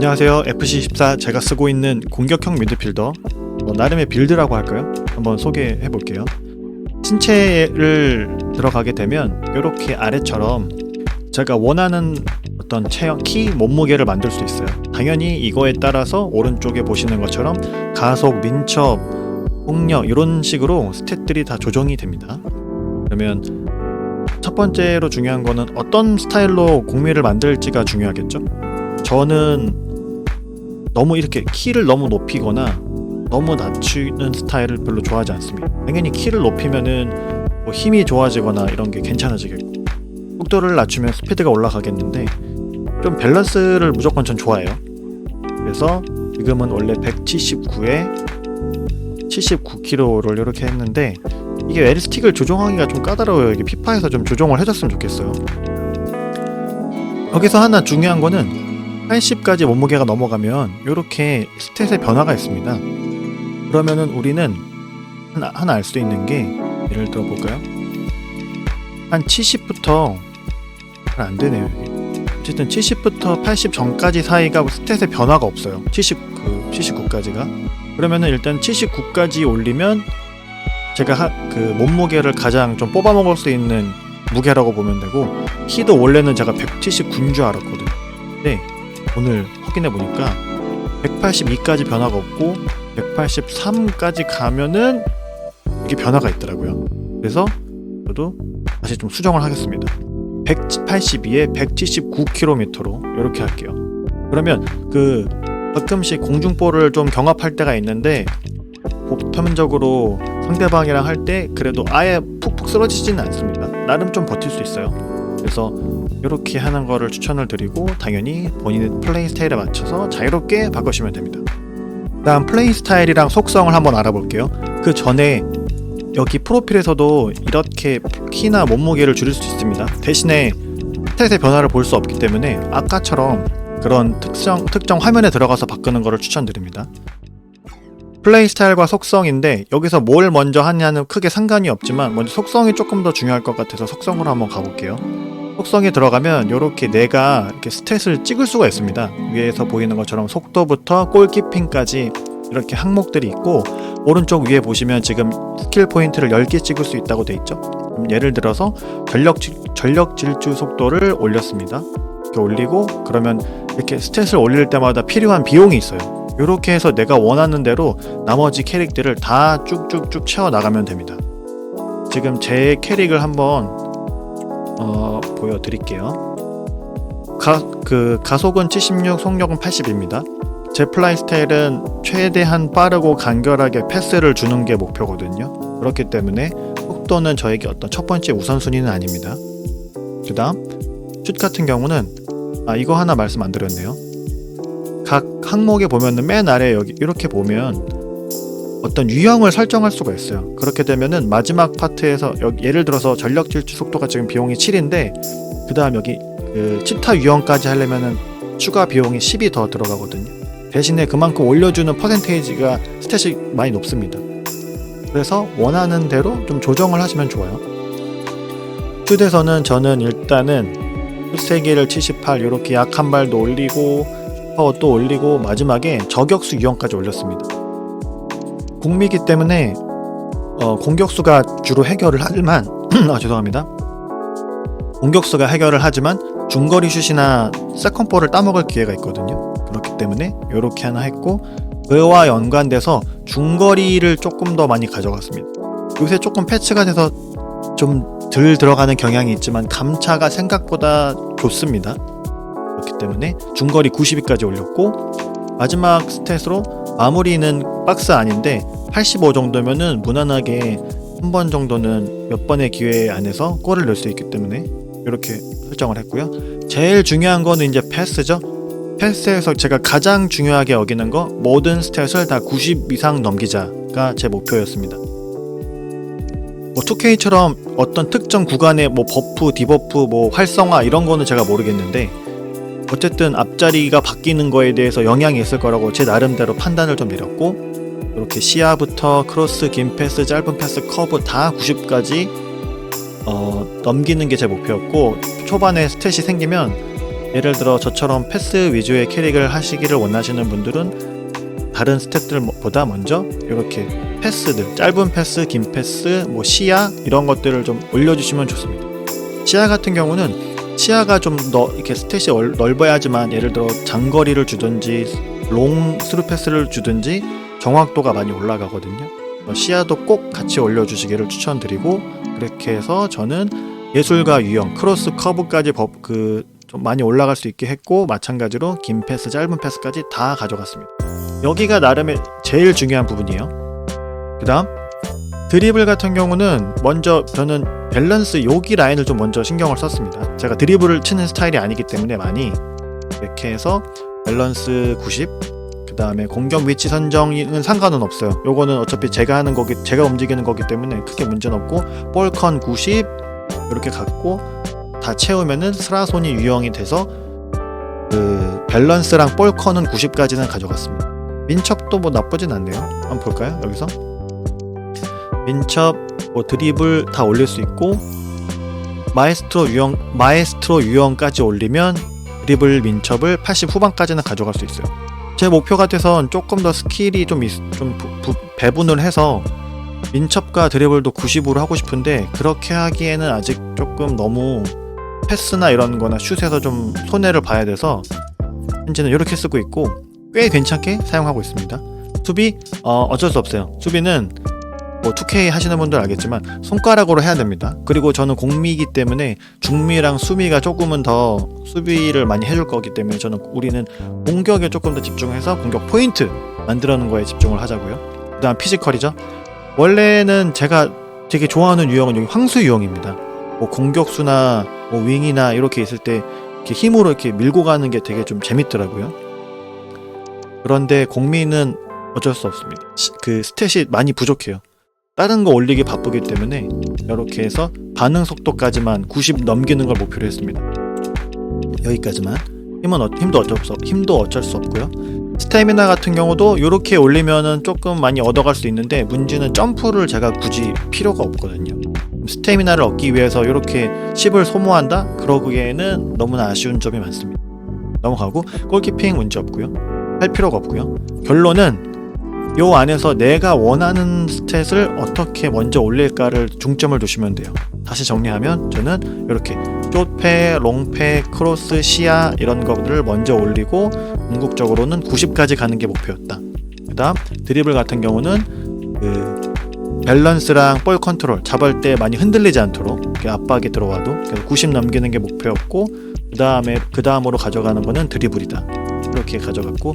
안녕하세요. FC14 제가 쓰고 있는 공격형 미드필더 뭐 나름의 빌드라고 할까요? 한번 소개해 볼게요. 신체를 들어가게 되면 이렇게 아래처럼 제가 원하는 어떤 체형 키 몸무게를 만들 수 있어요. 당연히 이거에 따라서 오른쪽에 보시는 것처럼 가속, 민첩, 폭력 이런 식으로 스탯들이 다 조정이 됩니다. 그러면 첫 번째로 중요한 거는 어떤 스타일로 공미를 만들지가 중요하겠죠. 저는 너무 이렇게 키를 너무 높이거나 너무 낮추는 스타일을 별로 좋아하지 않습니다. 당연히 키를 높이면은 뭐 힘이 좋아지거나 이런 게 괜찮아지겠고 속도를 낮추면 스피드가 올라가겠는데 좀 밸런스를 무조건 전 좋아해요. 그래서 지금은 원래 179에 79kg를 이렇게 했는데 이게 에리스틱을 조정하기가 좀 까다로워요. 이게 피파에서 좀 조정을 해줬으면 좋겠어요. 여기서 하나 중요한 거는 80까지 몸무게가 넘어가면 이렇게 스탯의 변화가 있습니다. 그러면은 우리는 하나, 하나 알 수 있는 게 예를 들어 볼까요? 한 70부터 잘 안 되네요. 이게. 어쨌든 70부터 80 전까지 사이가 스탯의 변화가 없어요. 79, 79까지가. 그러면은 일단 79까지 올리면 제가 하, 그 몸무게를 가장 좀 뽑아 먹을 수 있는 무게라고 보면 되고 키도 원래는 제가 179인 줄 알았거든요. 근데 오늘 확인해 보니까 182까지 변화가 없고 183까지 가면은 이게 변화가 있더라고요. 그래서 저도 다시 좀 수정을 하겠습니다. 182에 179km로 이렇게 할게요. 그러면 그 가끔씩 공중볼을 좀 경합할 때가 있는데 보편적으로 상대방이랑 할 때 그래도 아예 푹푹 쓰러지지는 않습니다. 나름 좀 버틸 수 있어요. 그래서 이렇게 하는 거를 추천을 드리고 당연히 본인의 플레이 스타일에 맞춰서 자유롭게 바꾸시면 됩니다. 다음 플레이 스타일이랑 속성을 한번 알아볼게요. 그 전에 여기 프로필에서도 이렇게 키나 몸무게를 줄일 수 있습니다. 대신에 스탯의 변화를 볼 수 없기 때문에 아까처럼 그런 특정 특정 화면에 들어가서 바꾸는 것을 추천드립니다. 플레이 스타일과 속성인데 여기서 뭘 먼저 하냐는 크게 상관이 없지만 먼저 속성이 조금 더 중요할 것 같아서 속성으로 한번 가볼게요. 속성에 들어가면 이렇게 내가 이렇게 스탯을 찍을 수가 있습니다. 위에서 보이는 것처럼 속도부터 골키핑까지 이렇게 항목들이 있고 오른쪽 위에 보시면 지금 스킬 포인트를 10개 찍을 수 있다고 돼 있죠. 예를 들어서 전력 질- 전력 질주 속도를 올렸습니다. 이렇게 올리고 그러면 이렇게 스탯을 올릴 때마다 필요한 비용이 있어요. 이렇게 해서 내가 원하는 대로 나머지 캐릭들을 다 쭉쭉쭉 채워 나가면 됩니다. 지금 제 캐릭을 한번 어, 보여드릴게요. 가, 그 가속은 76, 속력은 80입니다. 제 플라이 스타일은 최대한 빠르고 간결하게 패스를 주는 게 목표거든요. 그렇기 때문에 속도는 저에게 어떤 첫 번째 우선순위는 아닙니다. 그 다음, 슛 같은 경우는, 아, 이거 하나 말씀 안 드렸네요. 각 항목에 보면은 맨 아래 여기 이렇게 보면 어떤 유형을 설정할 수가 있어요. 그렇게 되면은 마지막 파트에서 예를 들어서 전력 질주 속도가 지금 비용이 7인데 그 다음 여기 그 치타 유형까지 하려면은 추가 비용이 10이 더 들어가거든요. 대신에 그만큼 올려주는 퍼센테이지가 스탯이 많이 높습니다. 그래서 원하는 대로 좀 조정을 하시면 좋아요. 슛에서는 저는 일단은 슛 3개를 78 이렇게 약 한 발도 올리고 또 올리고 마지막에 저격수 유형까지 올렸습니다. 국미기 때문에 어, 공격수가 주로 해결을 하지만 아 죄송합니다. 공격수가 해결을 하지만 중거리 슛이나 세컨볼을 따먹을 기회가 있거든요. 그렇기 때문에 이렇게 하나 했고 그와 연관돼서 중거리를 조금 더 많이 가져갔습니다. 요새 조금 패치가 돼서 좀 덜 들어가는 경향이 있지만 감차가 생각보다 좋습니다. 그렇기 때문에 중거리 90위까지 올렸고 마지막 스탯으로 마무리는 박스 아닌데 85 정도면은 무난하게 한 번 정도는 몇 번의 기회 안에서 골을 넣을 수 있기 때문에 이렇게 설정을 했고요. 제일 중요한 거는 이제 패스죠. 패스에서 제가 가장 중요하게 여기는 거 모든 스탯을 다 90 이상 넘기자가 제 목표였습니다. 뭐 2K처럼 어떤 특정 구간에 뭐 버프, 디버프, 뭐 활성화 이런 거는 제가 모르겠는데 어쨌든 앞자리가 바뀌는 거에 대해서 영향이 있을 거라고 제 나름대로 판단을 좀 내렸고 이렇게 시야부터 크로스, 긴 패스, 짧은 패스, 커브 다 90까지 어, 넘기는 게 제 목표였고 초반에 스탯이 생기면 예를 들어 저처럼 패스 위주의 캐릭을 하시기를 원하시는 분들은 다른 스탯들보다 먼저 이렇게 패스들 짧은 패스, 긴 패스, 뭐 시야 이런 것들을 좀 올려주시면 좋습니다. 시야 같은 경우는 시야가 좀 더 이렇게 스탯이 얼- 넓어야지만 예를 들어 장거리를 주든지 롱 스루 패스를 주든지 정확도가 많이 올라가거든요. 어, 시야도 꼭 같이 올려주시기를 추천드리고 그렇게 해서 저는 예술가 유형 크로스 커브까지 법, 그, 좀 많이 올라갈 수 있게 했고 마찬가지로 긴 패스 짧은 패스까지 다 가져갔습니다 여기가 나름의 제일 중요한 부분이에요 그 다음 드리블 같은 경우는 먼저 저는 밸런스 여기 라인을 좀 먼저 신경을 썼습니다 제가 드리블을 치는 스타일이 아니기 때문에 많이 이렇게 해서 밸런스 90 그 다음에 공격 위치 선정은 상관은 없어요 요거는 어차피 제가 하는 거기 제가 움직이는 거기 때문에 크게 문제는 없고 볼컨 90 이렇게 갖고 다 채우면은 스라손이 유형이 돼서 그 밸런스랑 볼컨은 90까지는 가져갔습니다. 민첩도 뭐 나쁘진 않네요. 한번 볼까요? 여기서 민첩 뭐 드리블 다 올릴 수 있고 마에스트로 유형 마에스트로 유형까지 올리면 드리블 민첩을 80 후반까지는 가져갈 수 있어요. 제 목표 같아선 조금 더 스킬이 좀, 있, 좀 부- 부- 배분을 해서 민첩과 드리블도 90으로 하고 싶은데 그렇게 하기에는 아직 조금 너무 패스나 이런 거나 슛에서 좀 손해를 봐야 돼서 현재는 이렇게 쓰고 있고 꽤 괜찮게 사용하고 있습니다. 수비 어, 어쩔 수 없어요. 수비는 뭐 2K 하시는 분들 알겠지만 손가락으로 해야 됩니다. 그리고 저는 공미이기 때문에 중미랑 수미가 조금은 더 수비를 많이 해줄 거기 때문에 저는 우리는 공격에 조금 더 집중해서 공격 포인트 만들어는 거에 집중을 하자고요. 그다음 피지컬이죠. 원래는 제가 되게 좋아하는 유형은 여기 황수 유형입니다. 뭐 공격수나 뭐 윙이나 이렇게 있을 때 이렇게 힘으로 이렇게 밀고 가는 게 되게 좀 재밌더라고요. 그런데 공미는 어쩔 수 없습니다. 시- 그 스탯이 많이 부족해요. 다른 거 올리기 바쁘기 때문에 이렇게 해서 반응 속도까지만 90 넘기는 걸 목표로 했습니다. 여기까지만. 힘은 어, 힘도 어쩔 수 없, 힘도 어쩔 수 없고요. 스태미나 같은 경우도 이렇게 올리면은 조금 많이 얻어갈 수 있는데 문제는 점프를 제가 굳이 필요가 없거든요. 스태미나를 얻기 위해서 이렇게 10을 소모한다? 그러기에는 너무나 아쉬운 점이 많습니다. 넘어가고 골키핑 문제 없고요. 할 필요가 없고요. 결론은 요 안에서 내가 원하는 스탯을 어떻게 먼저 올릴까를 중점을 두시면 돼요. 다시 정리하면 저는 이렇게 숏패, 롱패, 크로스, 시야 이런 것들을 먼저 올리고 궁극적으로는 90까지 가는 게 목표였다. 그 다음 드리블 같은 경우는 그 밸런스랑 볼 컨트롤 잡을 때 많이 흔들리지 않도록 압박이 들어와도 그래서 90 넘기는 게 목표였고 그 다음에 그 다음으로 가져가는 거는 드리블이다. 이렇게 가져갔고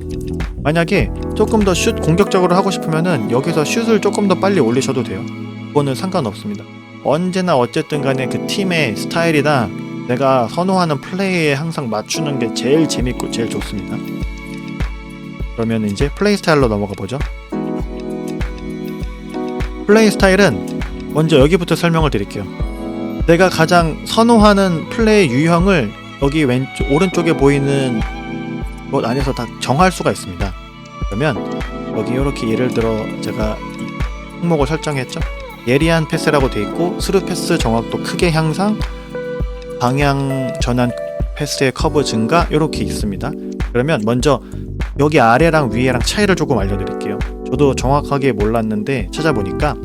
만약에 조금 더 슛 공격적으로 하고 싶으면은 여기서 슛을 조금 더 빨리 올리셔도 돼요. 그거는 상관없습니다. 언제나 어쨌든 간에 그 팀의 스타일이나 내가 선호하는 플레이에 항상 맞추는 게 제일 재밌고 제일 좋습니다. 그러면 이제 플레이 스타일로 넘어가 보죠. 플레이 스타일은 먼저 여기부터 설명을 드릴게요. 내가 가장 선호하는 플레이 유형을 여기 왼쪽 오른쪽에 보이는 것 안에서 다 정할 수가 있습니다. 그러면 여기 이렇게 예를 들어 제가 이 항목을 설정했죠. 예리한 패스라고 돼 있고 스루 패스 정확도 크게 향상, 방향 전환 패스의 커브 증가 이렇게 있습니다. 그러면 먼저 여기 아래랑 위에랑 차이를 조금 알려드릴게요. 저도 정확하게 몰랐는데 찾아보니까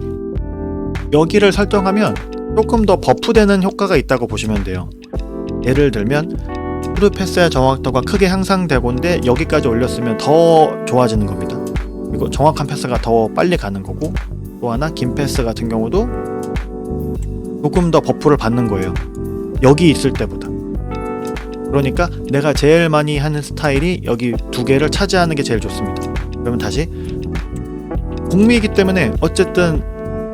여기를 설정하면 조금 더 버프되는 효과가 있다고 보시면 돼요. 예를 들면 스루 패스의 정확도가 크게 향상되고인데 여기까지 올렸으면 더 좋아지는 겁니다. 그리고 정확한 패스가 더 빨리 가는 거고 또 하나 긴 패스 같은 경우도 조금 더 버프를 받는 거예요. 여기 있을 때보다. 그러니까 내가 제일 많이 하는 스타일이 여기 두 개를 차지하는 게 제일 좋습니다. 그러면 다시 공미이기 때문에 어쨌든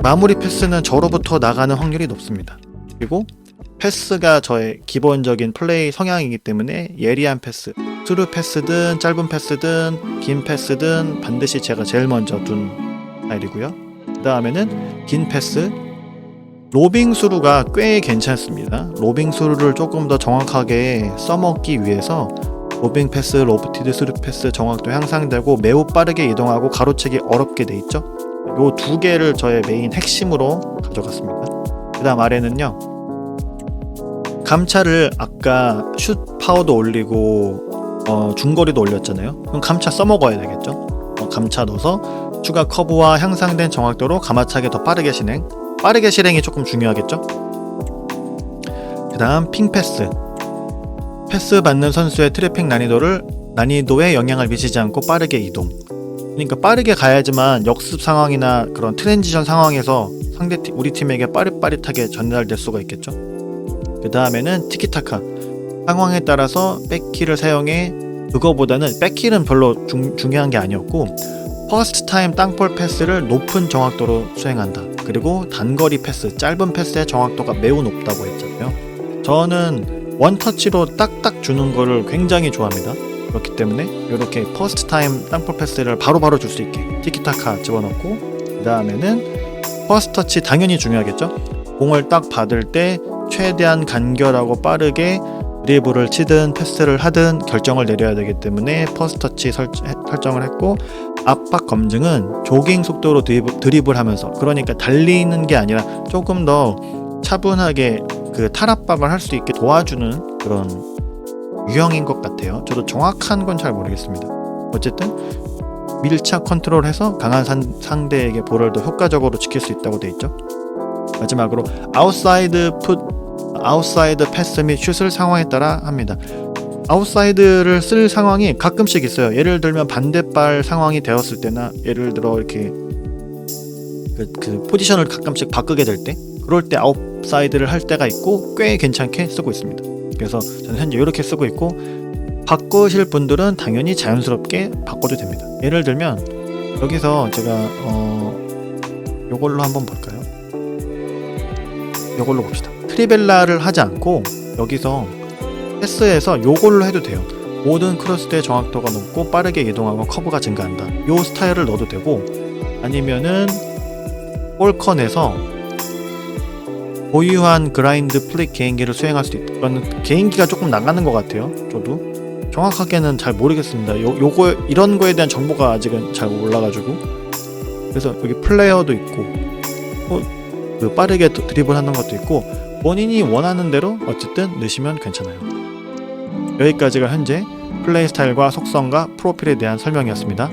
마무리 패스는 저로부터 나가는 확률이 높습니다. 그리고 패스가 저의 기본적인 플레이 성향이기 때문에 예리한 패스, 스루 패스든 짧은 패스든 긴 패스든 반드시 제가 제일 먼저 둔 스타일이고요. 그 다음에는 긴 패스, 로빙 수루가 꽤 괜찮습니다. 로빙 수루를 조금 더 정확하게 써먹기 위해서 로빙 패스, 로브티드 스루 패스 정확도 향상되고 매우 빠르게 이동하고 가로채기 어렵게 돼 있죠. 요 두 개를 저의 메인 핵심으로 가져갔습니다. 그 다음 아래는요. 감차를 아까 슛 파워도 올리고 어, 중거리도 올렸잖아요. 그럼 감차 써먹어야 되겠죠. 어, 감차 넣어서 추가 커브와 향상된 정확도로 가마차게 더 빠르게 실행. 빠르게 실행이 조금 중요하겠죠. 그다음 핑 패스. 패스 받는 선수의 트래픽 난이도를 난이도에 영향을 미치지 않고 빠르게 이동. 그러니까 빠르게 가야지만 역습 상황이나 그런 트랜지션 상황에서 상대 팀, 우리 팀에게 빠릿빠릿하게 전달될 수가 있겠죠. 그 다음에는 티키타카. 상황에 따라서 백키를 사용해 그거보다는 백킬은 별로 중, 중요한 게 아니었고 퍼스트 타임 땅볼 패스를 높은 정확도로 수행한다. 그리고 단거리 패스, 짧은 패스의 정확도가 매우 높다고 했잖아요. 저는 원터치로 딱딱 주는 거를 굉장히 좋아합니다. 그렇기 때문에 이렇게 퍼스트 타임 땅볼 패스를 바로바로 줄 수 있게 티키타카 집어넣고 그 다음에는 퍼스트 터치 당연히 중요하겠죠. 공을 딱 받을 때 최대한 간결하고 빠르게 드리블을 치든 패스를 하든 결정을 내려야 되기 때문에 퍼스트 터치 설, 설정을 했고 압박 검증은 조깅 속도로 드리블, 하면서 그러니까 달리는 게 아니라 조금 더 차분하게 그 탈압박을 할 수 있게 도와주는 그런 유형인 것 같아요. 저도 정확한 건 잘 모르겠습니다. 어쨌든 밀착 컨트롤해서 강한 산, 상대에게 볼을 더 효과적으로 지킬 수 있다고 돼 있죠. 마지막으로 아웃사이드 풋 아웃사이드 패스 및 슛을 상황에 따라 합니다. 아웃사이드를 쓸 상황이 가끔씩 있어요. 예를 들면 반대발 상황이 되었을 때나 예를 들어 이렇게 그, 그 포지션을 가끔씩 바꾸게 될 때 그럴 때 아웃사이드를 할 때가 있고 꽤 괜찮게 쓰고 있습니다. 그래서 저는 현재 이렇게 쓰고 있고 바꾸실 분들은 당연히 자연스럽게 바꿔도 됩니다. 예를 들면 여기서 제가 어 요걸로 한번 볼까요? 요걸로 봅시다. 트리벨라를 하지 않고 여기서 패스에서 요걸로 해도 돼요. 모든 크로스의 정확도가 높고 빠르게 이동하고 커브가 증가한다. 요 스타일을 넣어도 되고 아니면은 볼컨에서 보유한 그라인드 플릭 개인기를 수행할 수 있다. 이거는 개인기가 조금 나가는 것 같아요. 저도 정확하게는 잘 모르겠습니다. 요, 요거 이런 거에 대한 정보가 아직은 잘 몰라가지고 그래서 여기 플레이어도 있고 어, 그 빠르게 드- 드리블하는 것도 있고 본인이 원하는 대로 어쨌든 넣으시면 괜찮아요. 여기까지가 현재 플레이 스타일과 속성과 프로필에 대한 설명이었습니다.